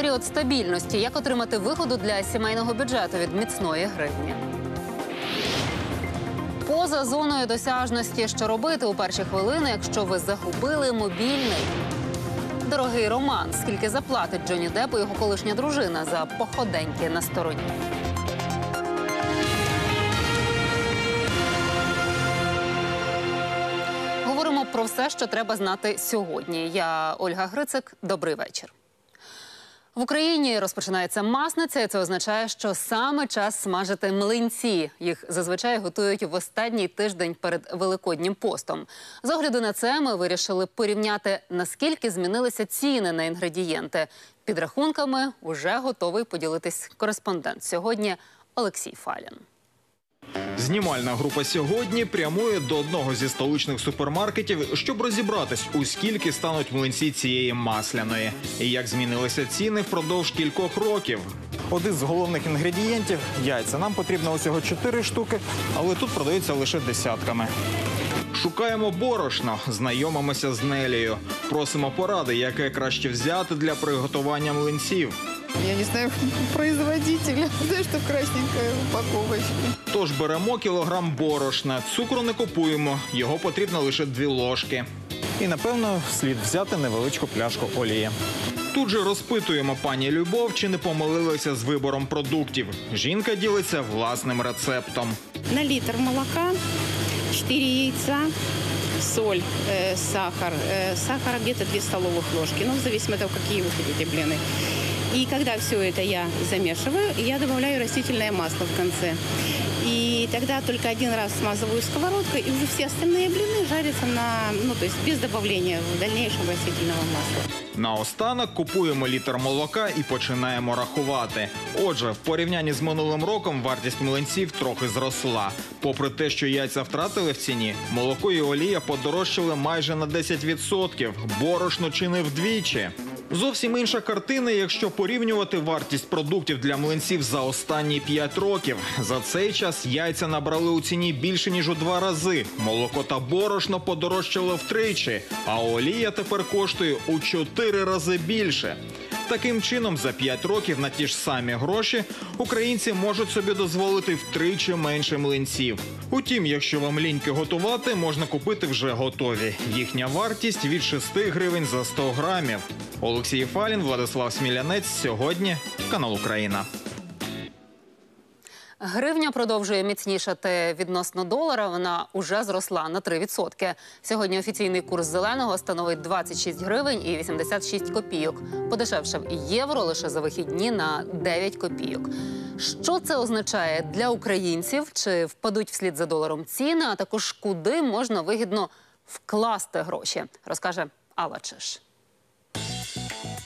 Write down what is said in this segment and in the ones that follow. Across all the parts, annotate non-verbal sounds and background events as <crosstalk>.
період стабільності. Як отримати виходу для сімейного бюджету від міцної гривні? Поза зоною досяжності, що робити у перші хвилини, якщо ви загубили мобільний. Дорогий Роман, скільки заплатить Джонні Депу його колишня дружина за походеньки на стороні? Говоримо про все, що треба знати сьогодні. Я Ольга Грицик. Добрий вечір. В Україні розпочинається масниця, це означає, що саме час смажити млинці. Їх зазвичай готують в останній тиждень перед великоднім постом. З огляду на це ми вирішили порівняти наскільки змінилися ціни на інгредієнти. Підрахунками вже готовий поділитись кореспондент сьогодні Олексій Фалін. Знімальна група сьогодні прямує до одного зі столичних супермаркетів, щоб розібратись, у скільки стануть млинці цієї масляної, і як змінилися ціни впродовж кількох років. Один з головних інгредієнтів яйця. Нам потрібно усього 4 штуки, але тут продаються лише десятками. Шукаємо борошно, знайомимося з Нелією. Просимо поради, яке краще взяти для приготування млинців. Я не знаю <laughs> производителя. Знаю, что красненькая упаковочка. Тож беремо кілограм борошна, цукру не купуємо, його потрібно лише дві ложки. І напевно слід взяти невеличку пляшку олії. Тут же розпитуємо пані Любов, чи не помилилися з вибором продуктів. Жінка ділиться власним рецептом. На литр молока 4 яйца, соль, э, сахар. Э, сахара где-то 2 столовых ложки, ну, в зависимости от того, какие вы хотите блины. И когда все это я замешиваю, я добавляю растительное масло в конце. И тогда только один раз смазываю сковородкой, и уже все остальные блины жарятся на, ну, то есть без добавления в дальнейшем растительного масла. Наостанок купуємо літр молока і починаємо рахувати. Отже, в порівнянні з минулим роком вартість млинців трохи зросла. Попри те, що яйця втратили в ціні, молоко і олія подорожчали майже на 10%, борошно чи не вдвічі. Зовсім інша картина, якщо порівнювати вартість продуктів для млинців за останні 5 років. За цей час яйця набрали у ціні більше ніж у два рази. Молоко та борошно подорожчало втричі, а олія тепер коштує у 4 рази більше. Таким чином, за 5 років на ті ж самі гроші українці можуть собі дозволити втричі менше млинців. Утім, якщо вам ліньки готувати, можна купити вже готові. Їхня вартість від 6 гривень за 100 грамів. Олексій Фалін, Владислав Смілянець. Сьогодні канал Україна. Гривня продовжує міцнішати відносно долара. Вона уже зросла на 3%. Сьогодні офіційний курс зеленого становить 26 гривень і 86 копійок. Подешевшав євро лише за вихідні на 9 копійок. Що це означає для українців? Чи впадуть вслід за доларом ціни? А також куди можна вигідно вкласти гроші? Розкаже Алла Чеш.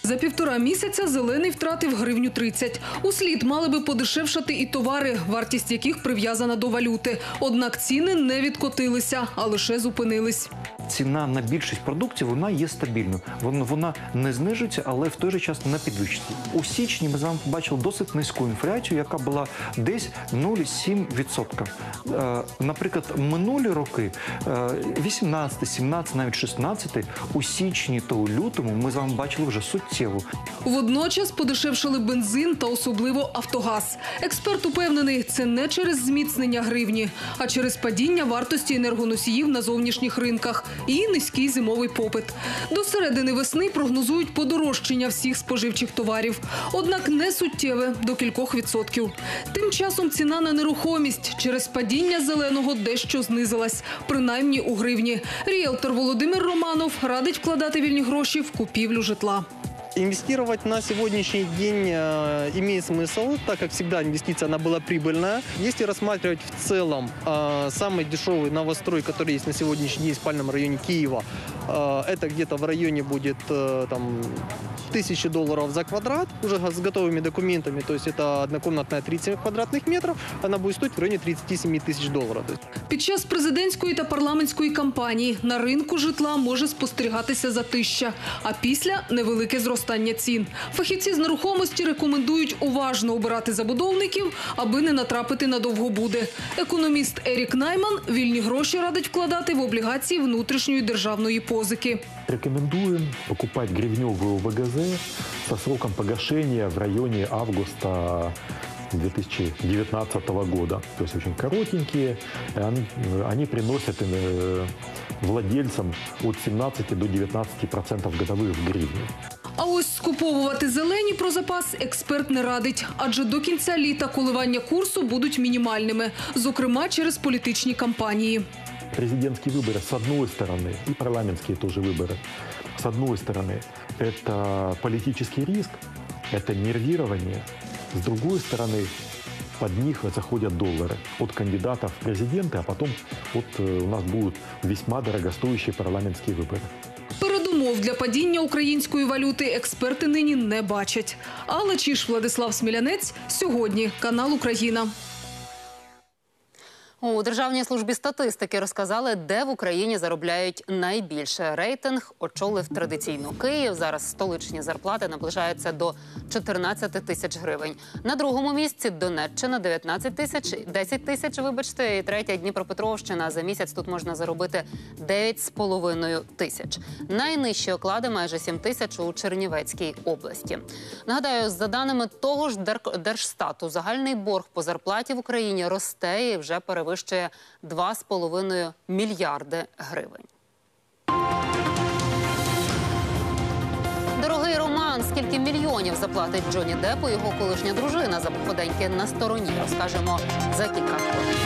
За півтора місяця зелений втратив гривню 30. Услід мали би подешевшати і товари, вартість яких прив'язана до валюти. Однак ціни не відкотилися, а лише зупинились. ціна на більшість продуктів вона є стабільною. Вона, не знижується, але в той же час не підвищується. У січні ми з вами побачили досить низьку інфляцію, яка була десь 0,7%. Е, наприклад, минулі роки, е, 18, 17, навіть 16, у січні та у лютому ми з вами бачили вже суттєву Водночас подешевшили бензин та особливо Автогаз. Експерт упевнений, це не через зміцнення гривні, а через падіння вартості енергоносіїв на зовнішніх ринках і низький зимовий попит. До середини весни прогнозують подорожчання всіх споживчих товарів, однак не суттєве до кількох відсотків. Тим часом ціна на нерухомість через падіння зеленого дещо знизилась, принаймні у гривні. Ріелтор Володимир Романов радить вкладати вільні гроші в купівлю житла. Инвестировать на сегодняшний день э, имеет смысл, так как всегда инвестиция она была прибыльная. Если рассматривать в целом э, самый дешевый новострой, который есть на сегодняшний день в спальном районе Киева, э, это где-то в районе будет э, там тысячи долларов за квадрат, уже с готовыми документами, то есть это однокомнатная 37 квадратных метров, она будет стоить в районе 37 тысяч долларов. То есть Під час президентської та парламентської кампанії на ринку житла може спостерігатися затища, а після невелике зростання цін. Фахівці з нерухомості рекомендують уважно обирати забудовників, аби не натрапити на довгобуди. Економіст Ерік Найман вільні гроші радить вкладати в облігації внутрішньої державної позики. Рекомендуем покупать гривневую ВГЗ со сроком погашения в районе августа 2019 года. То есть очень коротенькие. Они, они приносят э, владельцам от 17 до 19 процентов годовых в гривне. А ось скуповувати зелені про запас експерт не радить, адже до кінця літа коливання курсу будуть мінімальними, зокрема через політичні кампанії. Президентские выборы, с одной стороны, и парламентские тоже выборы, с одной стороны, это политический риск, это нервирование, с другой стороны, под них заходят доллары от кандидатов в президенты, а потом вот э, у нас будут весьма дорогостоящие парламентские выборы. Передумов для падіння української валюти експерти нині не бачать. Але чи ж Владислав Смілянець. Сьогодні канал Україна. У Державній службі статистики розказали, де в Україні заробляють найбільше. Рейтинг очолив традиційно Київ. Зараз столичні зарплати наближаються до 14 тисяч гривень. На другому місці Донеччина 19 тисяч, 10 тисяч. Вибачте, і третя Дніпропетровщина. За місяць тут можна заробити 9,5 тисяч. Найнижчі оклади майже 7 тисяч у Чернівецькій області. Нагадаю, за даними того ж Дер- Держстату, загальний борг по зарплаті в Україні росте і вже перевищує 2,5 мільярди гривень. Скільки мільйонів заплатить Джоні Депу його колишня дружина за походеньки на стороні, розкажемо за кілька хвилин.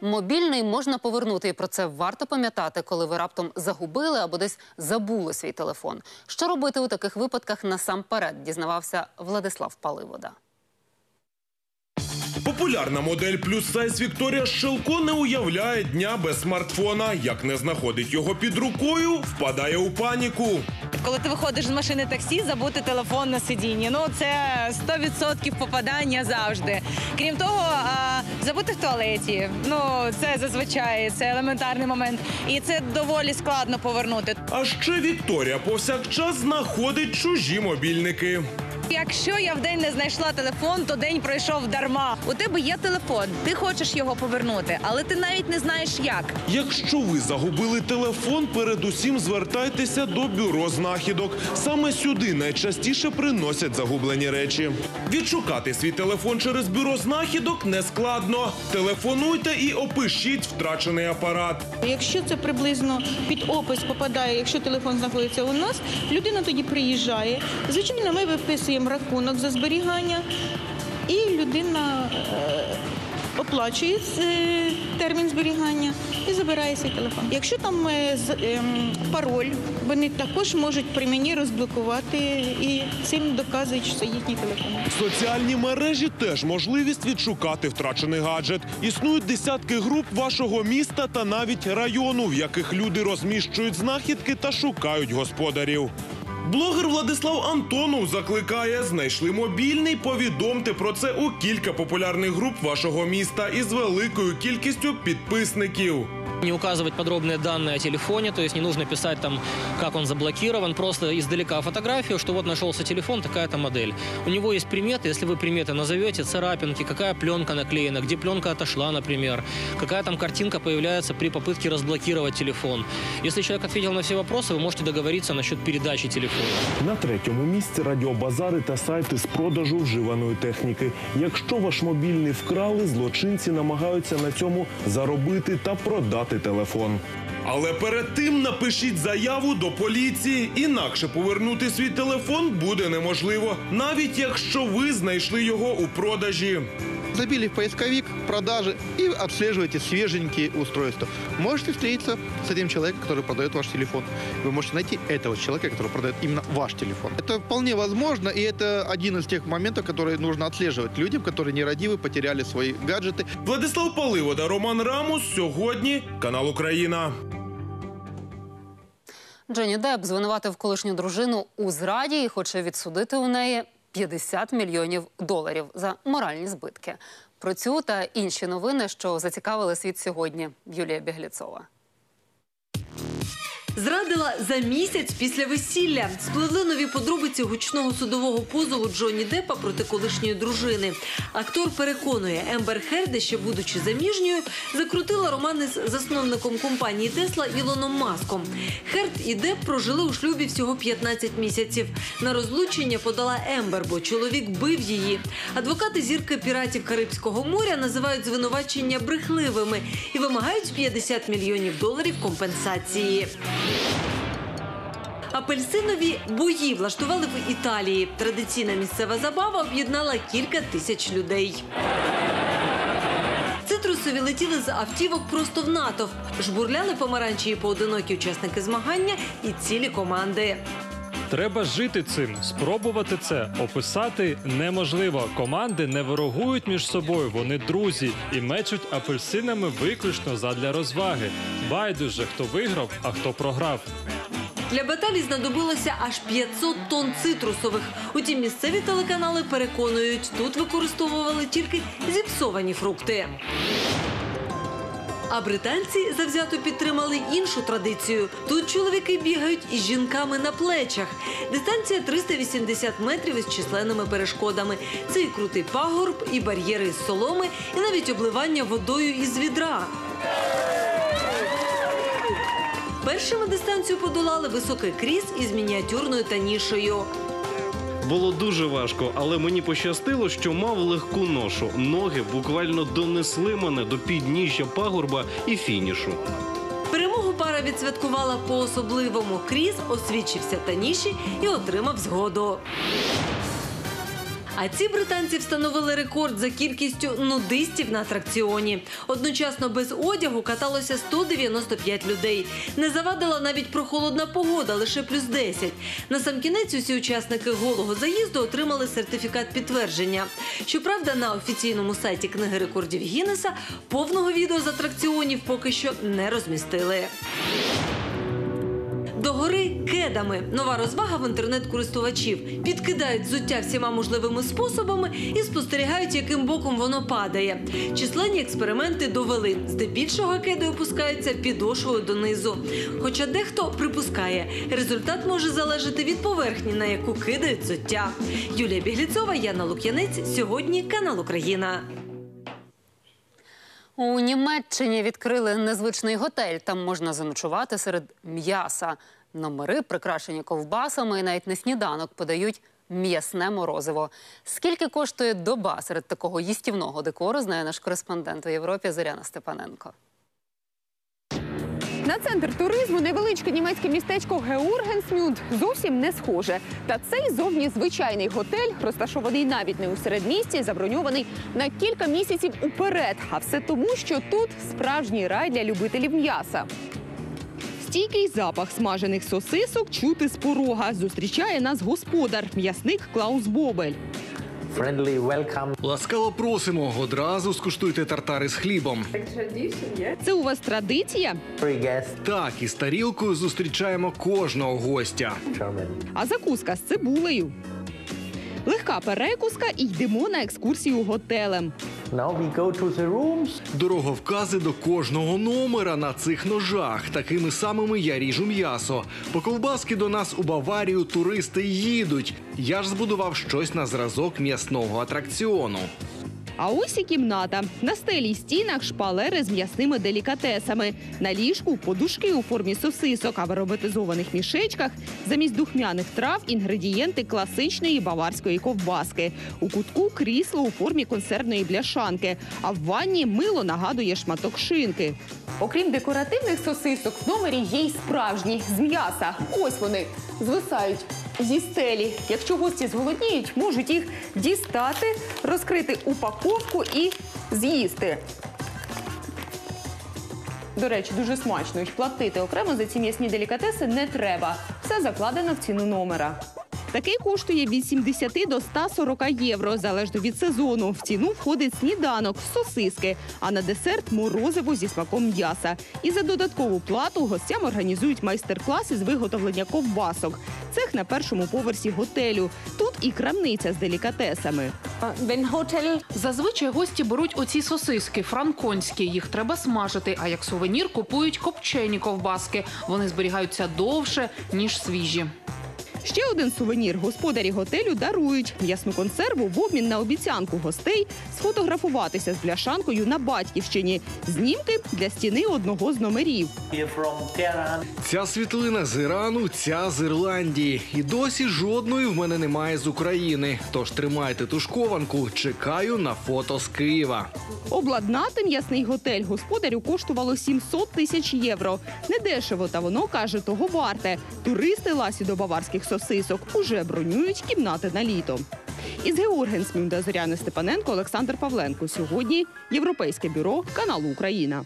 Мобільний можна повернути, і про це варто пам'ятати, коли ви раптом загубили або десь забули свій телефон. Що робити у таких випадках насамперед, дізнавався Владислав Паливода. Популярна модель плюс сайз Вікторія Шилко не уявляє дня без смартфона. Як не знаходить його під рукою, впадає у паніку. Коли ти виходиш з машини таксі, забути телефон на сидінні. Ну це 100% попадання завжди. Крім того, забути в туалеті. Ну це зазвичай це елементарний момент, і це доволі складно повернути. А ще Вікторія повсякчас знаходить чужі мобільники. Якщо я в день не знайшла телефон, то день пройшов дарма. У тебе є телефон, ти хочеш його повернути, але ти навіть не знаєш як. Якщо ви загубили телефон, передусім звертайтеся до бюро знахідок. Саме сюди найчастіше приносять загублені речі. Відшукати свій телефон через бюро знахідок не складно. Телефонуйте і опишіть втрачений апарат. Якщо це приблизно під опис попадає, якщо телефон знаходиться у нас, людина тоді приїжджає. Звичайно, ми виписуємо рахунок за зберігання, і людина е, оплачує е, термін зберігання і забирає свій телефон. Якщо там е, ем, пароль, вони також можуть при мені розблокувати і цим доказують, що це їхній телефон. Соціальні мережі теж можливість відшукати втрачений гаджет. Існують десятки груп вашого міста та навіть району, в яких люди розміщують знахідки та шукають господарів. Блогер Владислав Антонов закликає: знайшли мобільний. Повідомте про це у кілька популярних груп вашого міста із великою кількістю підписників. Не указывать подробные данные о телефоне, то есть не нужно писать там, как он заблокирован, просто издалека фотографию, что вот нашелся телефон, такая-то модель. У него есть приметы, если вы приметы назовете, царапинки, какая пленка наклеена, где пленка отошла, например, какая там картинка появляется при попытке разблокировать телефон. Если человек ответил на все вопросы, вы можете договориться насчет передачи телефона. На третьому місці радіобазари та сайти з продажу вживаної техніки. Якщо ваш мобільний вкрали, злочинці намагаються на цьому заробити та продати телефон. Але перед тим напишіть заяву до поліції, інакше повернути свій телефон буде неможливо, навіть якщо ви знайшли його у продажі. Забили в поисковик продажи и отслеживаете свеженькие устройства. Можете встретиться с этим человеком, который продает ваш телефон. Вы можете найти этого человека, который продает именно ваш телефон. Это вполне возможно, и это один из тех моментов, которые нужно отслеживать людям, которые нерадивы, потеряли свои гаджеты. Владислав Паливода, Роман Рамус. Сьогодні канал Україна. Джонні Депп звинуватив колишню дружину у зраді і хоче відсудити у неї 50 мільйонів доларів за моральні збитки. Про цю та інші новини, що зацікавили світ сьогодні. Юлія Бігліцова. Зрадила за місяць після весілля. Спливли нові подробиці гучного судового позову Джонні Деппа проти колишньої дружини. Актор переконує, Ембер Херде, ще будучи заміжньою, закрутила романи з засновником компанії Тесла Ілоном Маском. Херд і Депп прожили у шлюбі всього 15 місяців. На розлучення подала Ембер, бо чоловік бив її. Адвокати зірки піратів Карибського моря називають звинувачення брехливими і вимагають 50 мільйонів доларів компенсації. Апельсинові бої влаштували в Італії. Традиційна місцева забава об'єднала кілька тисяч людей. Цитрусові летіли з автівок просто в натовп. Жбурляли помаранчі і поодинокі учасники змагання і цілі команди. Треба жити цим, спробувати це, описати неможливо. Команди не ворогують між собою, вони друзі і мечуть апельсинами виключно задля розваги. Байдуже, хто виграв, а хто програв. Для баталій знадобилося аж 500 тонн цитрусових. Утім, місцеві телеканали переконують, тут використовували тільки зіпсовані фрукти. А британці завзято підтримали іншу традицію. Тут чоловіки бігають із жінками на плечах. Дистанція 380 метрів із численними перешкодами. Це і крутий пагорб, і бар'єри із соломи, і навіть обливання водою із відра. Першими дистанцію подолали високий кріс із мініатюрною танішею. Було дуже важко, але мені пощастило, що мав легку ношу. Ноги буквально донесли мене до підніжжя пагорба і фінішу. Перемогу пара відсвяткувала по-особливому. Кріс освічився таніші і отримав згоду. А ці британці встановили рекорд за кількістю нудистів на атракціоні. Одночасно без одягу каталося 195 людей. Не завадила навіть прохолодна погода, лише плюс 10. На сам кінець усі учасники голого заїзду отримали сертифікат підтвердження. Щоправда, на офіційному сайті книги рекордів Гіннеса повного відео з атракціонів поки що не розмістили. До гори кедами. Нова розвага в інтернет-користувачів. Підкидають взуття всіма можливими способами і спостерігають, яким боком воно падає. Численні експерименти довели. Здебільшого кеди опускаються підошвою донизу. Хоча дехто припускає, результат може залежати від поверхні, на яку кидають взуття. Юлія Бігліцова, Яна Лук'янець. Сьогодні канал Україна. У Німеччині відкрили незвичний готель. Там можна заночувати серед м'яса. Номери прикрашені ковбасами і навіть на сніданок подають м'ясне морозиво. Скільки коштує доба серед такого їстівного декору, знає наш кореспондент у Європі Зоряна Степаненко. На центр туризму невеличке німецьке містечко Геургенснюд зовсім не схоже. Та цей зовні звичайний готель, розташований навіть не у середмісті, заброньований на кілька місяців уперед. А все тому, що тут справжній рай для любителів м'яса. Стійкий запах смажених сосисок чути з порога. Зустрічає нас господар, м'ясник Клаус Бобель. Ласкаво просимо. Одразу скуштуйте тартари з хлібом. Це у вас традиція? Так, із тарілкою зустрічаємо кожного гостя. А закуска з цибулею. Легка перекуска і йдемо на екскурсію готелем. Дороговкази до кожного номера на цих ножах. Такими самими я ріжу м'ясо. По ковбаски до нас у Баварію туристи їдуть. Я ж збудував щось на зразок м'ясного атракціону. А ось і кімната. На стелі й стінах шпалери з м'ясними делікатесами. На ліжку подушки у формі сосисок, а в ароматизованих мішечках замість духмяних трав інгредієнти класичної баварської ковбаски. У кутку крісло у формі консервної бляшанки, а в ванні мило нагадує шматок шинки. Окрім декоративних сосисок, в номері є й справжні з м'яса. Ось вони звисають зі стелі. Якщо гості зголодніють, можуть їх дістати, розкрити упаковку і з'їсти. До речі, дуже смачно. І платити окремо за ці м'ясні делікатеси не треба. Все закладено в ціну номера. Такий коштує від 70 до 140 євро, залежно від сезону. В ціну входить сніданок, сосиски, а на десерт морозиво зі смаком м'яса. І за додаткову плату гостям організують майстер-класи з виготовлення ковбасок. Цех на першому поверсі готелю. Тут і крамниця з делікатесами. Зазвичай гості беруть оці сосиски франконські. Їх треба смажити. А як сувенір купують копчені ковбаски. Вони зберігаються довше ніж свіжі. Ще один сувенір господарі готелю дарують м'ясну консерву в обмін на обіцянку гостей сфотографуватися з бляшанкою на батьківщині. Знімки для стіни одного з номерів. Ця світлина з Ірану, ця з Ірландії. І досі жодної в мене немає з України. Тож тримайте тушкованку. Чекаю на фото з Києва. Обладнати м'ясний готель господарю коштувало 700 тисяч євро. Недешево, та воно каже, того варте. Туристи ласі до баварських сосисок уже бронюють кімнати на літо. Із Георгенсмюнда Зоряни Степаненко, Олександр Павленко. Сьогодні Європейське бюро каналу Україна.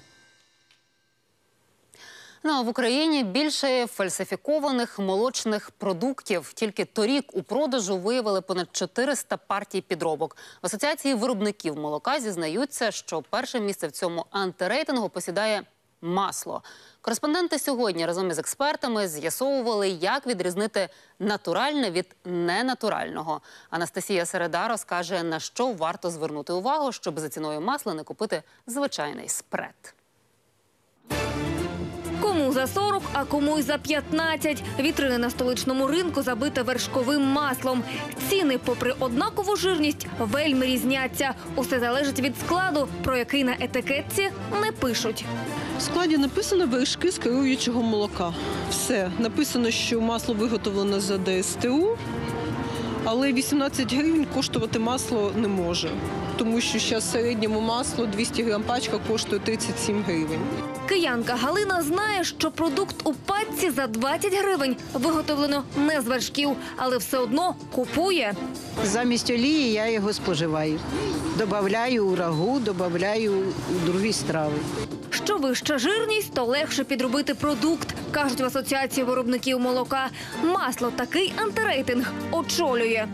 Ну а в Україні більше фальсифікованих молочних продуктів. Тільки торік у продажу виявили понад 400 партій підробок. В асоціації виробників молока зізнаються, що перше місце в цьому антирейтингу посідає масло. Кореспонденти сьогодні разом із експертами з'ясовували, як відрізнити натуральне від ненатурального. Анастасія Середа розкаже, на що варто звернути увагу, щоб за ціною масла не купити звичайний спред. За 40, а кому й за 15. Вітрини на столичному ринку забите вершковим маслом. Ціни, попри однакову жирність, вельми різняться. Усе залежить від складу, про який на етикетці не пишуть. В складі написано вершки з керуючого молока. Все. Написано, що масло виготовлено за ДСТУ, але 18 гривень коштувати масло не може. Тому що зараз середньому масло 200 грам пачка коштує 37 гривень. Киянка Галина знає, що продукт у пачці за 20 гривень виготовлено не з вершків, але все одно купує. Замість олії я його споживаю. Добавляю у рагу, добавляю у другі страви. Що вища жирність, то легше підробити продукт, кажуть в асоціації виробників молока. Масло такий антирейтинг очолює.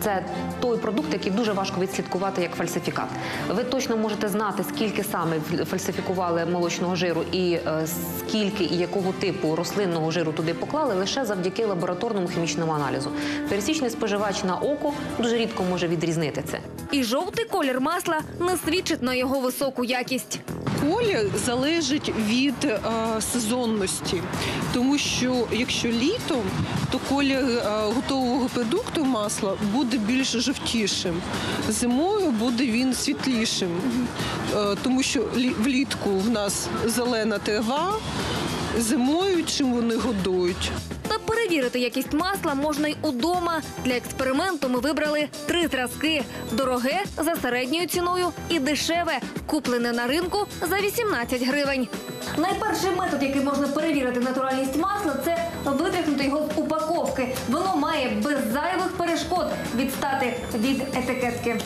Це той продукт, який дуже важко відслідкувати як фальсифікат. Ви точно можете знати, скільки саме фальсифікували молочного жиру і е, скільки і якого типу рослинного жиру туди поклали лише завдяки лабораторному хімічному аналізу. Пересічний споживач на око дуже рідко може відрізнити це. І жовтий колір масла не свідчить на його високу якість. Колір залежить від е, сезонності, тому що якщо літом, то колір е, готового продукту масла буде більш жовтішим. Зимою буде він світлішим, е, тому що лі- влітку в нас зелена трава, зимою чим вони годують. Та перевірити якість масла можна й удома. Для експерименту ми вибрали три зразки: дороге за середньою ціною і дешеве, куплене на ринку за 18 гривень. Найперший метод, який можна перевірити натуральність масла, це витряхнути його з упаковки. Воно має без зайвих перешкод відстати від етикетки.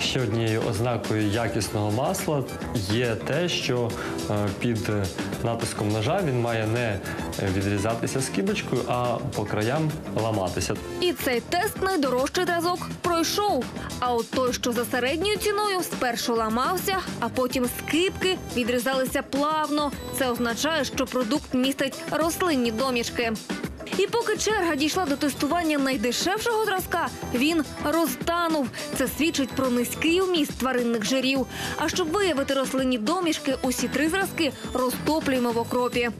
Ще однією ознакою якісного масла є те, що е, під е, натиском ножа він має не е, відрізатися скибочкою, а по краям ламатися. І цей тест найдорожчий зразок пройшов. А от той, що за середньою ціною, спершу ламався, а потім скипки відрізалися плавно. Це означає, що продукт містить рослинні домішки. І поки черга дійшла до тестування найдешевшого зразка, він розтанув. Це свідчить про низький вміст тваринних жирів. А щоб виявити рослинні домішки, усі три зразки розтоплюємо в окропі.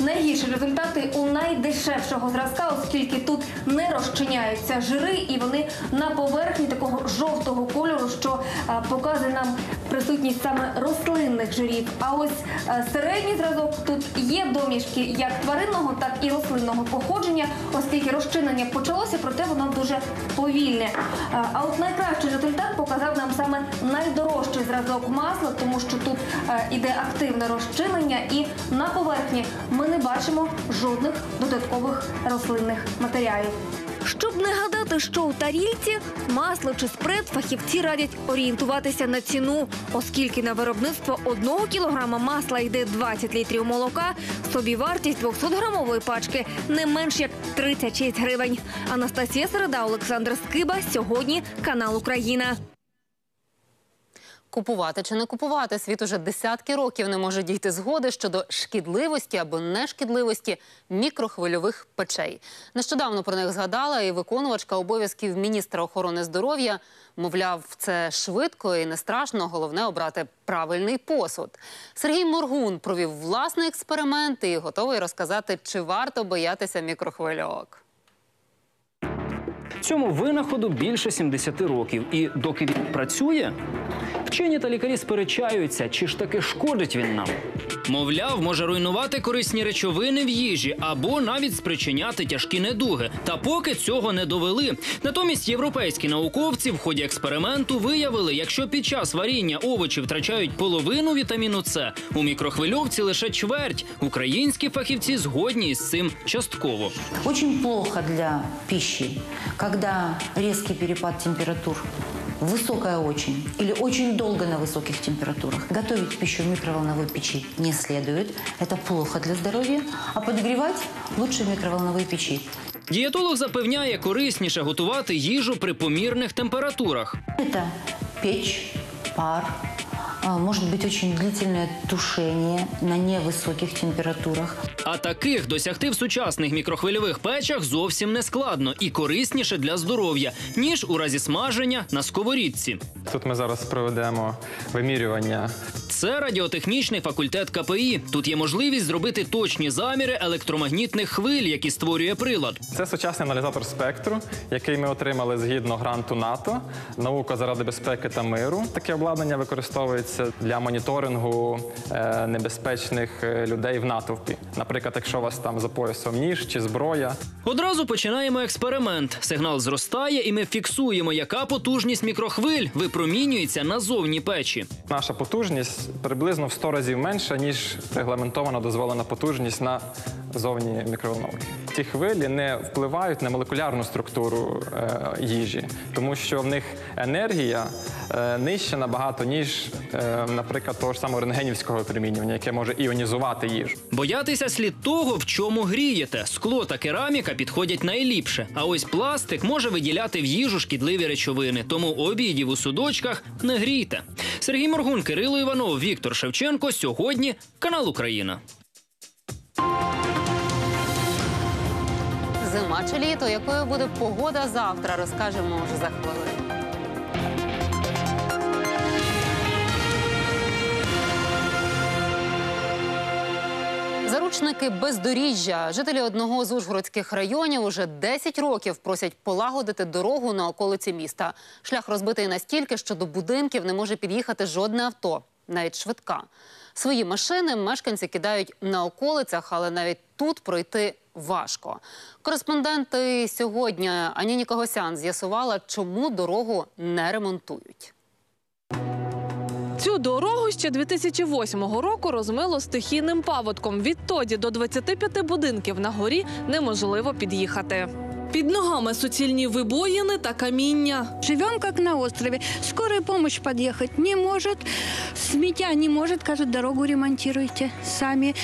Найгірші результати у найдешевшого зразка, оскільки тут не розчиняються жири, і вони на поверхні такого жовтого кольору, що показує нам присутність саме рослинних жирів. А ось середній зразок тут є домішки як тваринного, так і рослинного походження, оскільки розчинення почалося, проте воно дуже повільне. А, а от найкращий результат показав нам саме найдорожчий зразок масла, тому що тут іде активне розчинення, і на поверхні ми не бачимо жодних додаткових рослинних матеріалів. Щоб не гадати, що у тарільці масло чи спред, фахівці радять орієнтуватися на ціну, оскільки на виробництво одного кілограма масла йде 20 літрів молока, собі вартість 200-грамової пачки не менш як 36 гривень. Анастасія Середа, Олександр Скиба. Сьогодні канал Україна. Купувати чи не купувати світ уже десятки років не може дійти згоди щодо шкідливості або нешкідливості мікрохвильових печей. Нещодавно про них згадала і виконувачка обов'язків міністра охорони здоров'я. Мовляв, це швидко і не страшно. Головне обрати правильний посуд. Сергій Моргун провів власний експеримент і готовий розказати, чи варто боятися мікрохвильовок. Цьому винаходу більше 70 років, і доки він працює, вчені та лікарі сперечаються, чи ж таки шкодить він нам. Мовляв, може руйнувати корисні речовини в їжі або навіть спричиняти тяжкі недуги. Та поки цього не довели. Натомість європейські науковці в ході експерименту виявили, якщо під час варіння овочі втрачають половину вітаміну С, у мікрохвильовці лише чверть. Українські фахівці згодні із цим частково. Очень плохо для піші, пищи, когда резкий перепад температур, высокая очень или очень долго на высоких температурах. Готовить пищу в микроволновой печи не следует, это плохо для здоровья, а подогревать лучше в микроволновой печи. Дієтолог запевняє, корисніше готувати їжу при помірних температурах. Это печь, пар, а, может быть очень длительное тушение на невысоких температурах. А таких досягти в сучасних мікрохвильових печах зовсім не складно і корисніше для здоров'я, ніж у разі смаження на сковорідці. Тут ми зараз проведемо вимірювання. Це радіотехнічний факультет КПІ. Тут є можливість зробити точні заміри електромагнітних хвиль, які створює прилад. Це сучасний аналізатор спектру, який ми отримали згідно гранту НАТО, наука заради безпеки та миру. Таке обладнання використовується для моніторингу е, небезпечних е, людей в натовпі. Наприклад, якщо у вас там за поясом ніж чи зброя. Одразу починаємо експеримент. Сигнал зростає, і ми фіксуємо, яка потужність мікрохвиль випромінюється назовні печі. Наша потужність приблизно в 100 разів менша, ніж регламентована дозволена потужність на зовні мікроволновки. Ті хвилі не впливають на молекулярну структуру е, їжі, тому що в них енергія е, нижча набагато, ніж, е, наприклад, того ж самого рентгенівського випромінювання, яке може іонізувати їжу. Боятися слід того, в чому грієте. Скло та кераміка підходять найліпше. А ось пластик може виділяти в їжу шкідливі речовини. Тому обідів у судочках не грійте. Сергій Моргун, Кирило Іванов, Віктор Шевченко. Сьогодні канал Україна. Зима чи літо, якою буде погода завтра, розкажемо вже за хвилину. Заручники бездоріжжя. Жителі одного з ужгородських районів уже 10 років просять полагодити дорогу на околиці міста. Шлях розбитий настільки, що до будинків не може під'їхати жодне авто, навіть швидка. Свої машини мешканці кидають на околицях, але навіть тут пройти важко. Кореспонденти сьогодні Аніні Когосян з'ясувала, чому дорогу не ремонтують. Цю дорогу ще 2008 року розмило стихійним паводком. Відтоді до 25 будинків на горі неможливо під'їхати. Під ногами суцільні вибоїни та каміння. Живем как на острове. Скорая помощь подъехать не может. Сметя не может. Кажет, дорогу ремонтируйте сами.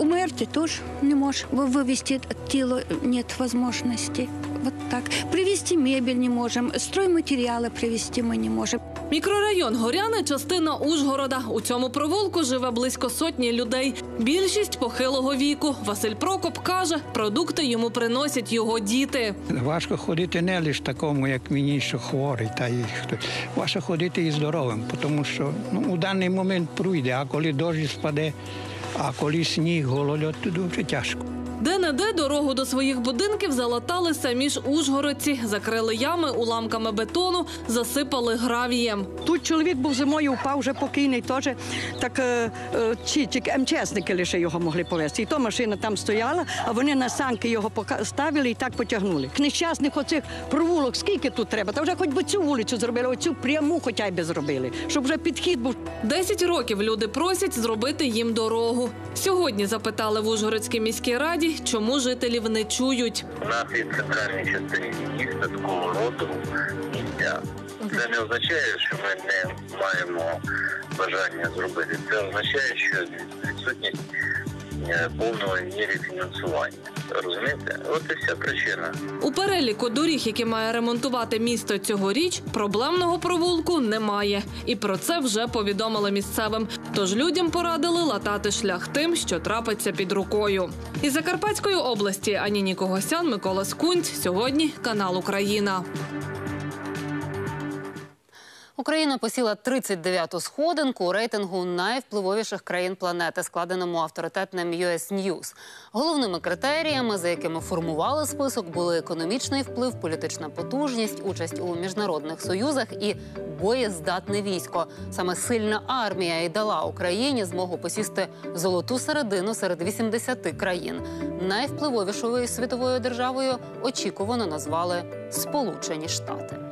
Умерти тоже не может. Вы- Вывести тело нет возможности. Вот так. Привезти мебель не можем. Стройматериалы привезти мы не можем. Мікрорайон Горяни частина Ужгорода. У цьому провулку живе близько сотні людей. Більшість похилого віку. Василь Прокоп каже, продукти йому приносять його діти. Важко ходити не лише такому, як мені, що хворий, та й хто. Важко ходити і здоровим, тому що ну, у даний момент пройде, а коли дощ спаде, а коли сніг, голольот, то дуже тяжко. Де-не-де дорогу до своїх будинків залатали самі ж ужгородці, закрили ями уламками бетону, засипали гравієм. Тут чоловік був зимою, впав вже покійний, теж так е, е, чи, чи МЧСники лише його могли повезти. І то машина там стояла, а вони на санки його пока- ставили і так потягнули. Нещасних оцих провулок, скільки тут треба? Та вже хоч би цю вулицю зробили, оцю пряму хоча й би зробили, щоб вже підхід був. Десять років люди просять зробити їм дорогу. Сьогодні запитали в Ужгородській міській раді, чому жителів не чують. У нас є центральній частині міста такого роду місця. Це не означає, що ми не маємо бажання зробити. Це означає, що відсутність е, повної мірі фінансування. Розумієте? От і вся причина. У переліку доріг, які має ремонтувати місто цьогоріч, проблемного провулку немає. І про це вже повідомили місцевим. Тож людям порадили латати шлях тим, що трапиться під рукою. Із Закарпатської області Аніні Когосян, Микола Скунць. Сьогодні канал Україна. Україна посіла 39-ту сходинку у рейтингу найвпливовіших країн планети, складеному авторитетним US News. Головними критеріями, за якими формували список, були економічний вплив, політична потужність, участь у міжнародних союзах і боєздатне військо. Саме сильна армія і дала Україні змогу посісти золоту середину серед 80 країн. Найвпливовішою світовою державою очікувано назвали Сполучені Штати.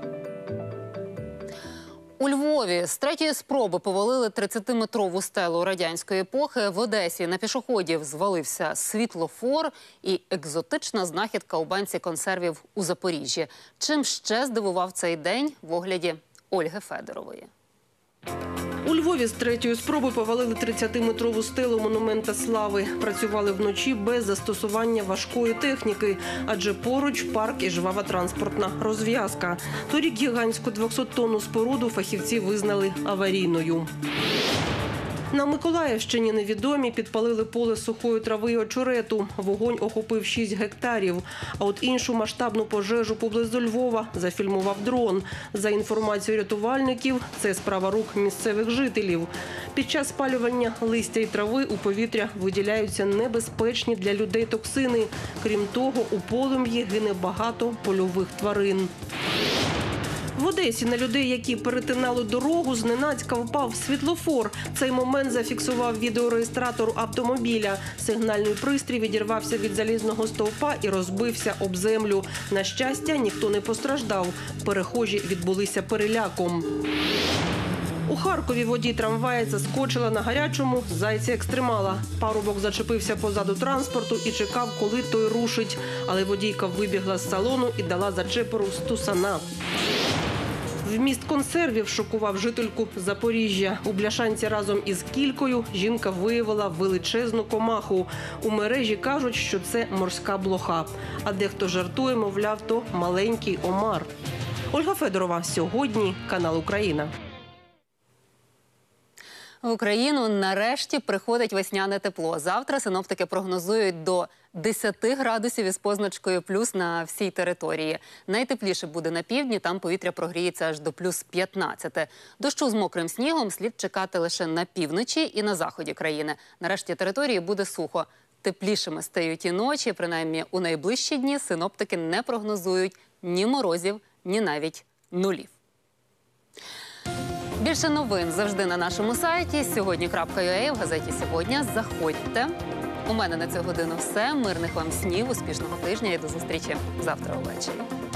У Львові з третьої спроби повалили 30-метрову стелу радянської епохи. В Одесі на пішоходів звалився світлофор і екзотична знахідка у банці консервів у Запоріжжі. Чим ще здивував цей день в огляді Ольги Федорової. У Львові з третьої спроби повалили 30-метрову стелу монумента слави. Працювали вночі без застосування важкої техніки, адже поруч парк і жвава транспортна розв'язка. Торік гігантську 200-тонну споруду фахівці визнали аварійною. На Миколаївщині невідомі підпалили поле сухої трави і очерету. Вогонь охопив 6 гектарів. А от іншу масштабну пожежу поблизу Львова зафільмував дрон. За інформацією рятувальників, це справа рук місцевих жителів. Під час спалювання листя і трави у повітря виділяються небезпечні для людей токсини. Крім того, у полум'ї гине багато польових тварин. В Одесі на людей, які перетинали дорогу, зненацька впав світлофор. Цей момент зафіксував відеореєстратор автомобіля. Сигнальний пристрій відірвався від залізного стовпа і розбився об землю. На щастя, ніхто не постраждав. Перехожі відбулися переляком. У Харкові водій трамвая заскочила на гарячому зайця екстремала. Парубок зачепився позаду транспорту і чекав, коли той рушить. Але водійка вибігла з салону і дала зачепору стусана. Вміст консервів шокував жительку Запоріжжя. У бляшанці разом із кількою жінка виявила величезну комаху. У мережі кажуть, що це морська блоха. А дехто жартує, мовляв, то маленький омар. Ольга Федорова сьогодні канал Україна. В Україну нарешті приходить весняне тепло. Завтра синоптики прогнозують до 10 градусів із позначкою плюс на всій території. Найтепліше буде на півдні, там повітря прогріється аж до плюс 15. Дощу з мокрим снігом слід чекати лише на півночі і на заході країни. Нарешті території буде сухо. Теплішими стають і ночі. Принаймні у найближчі дні синоптики не прогнозують ні морозів, ні навіть нулів. Більше новин завжди на нашому сайті. Сьогодні.ua в газеті сьогодні. Заходьте. У мене на цю годину все. Мирних вам снів, успішного тижня і до зустрічі завтра увечері.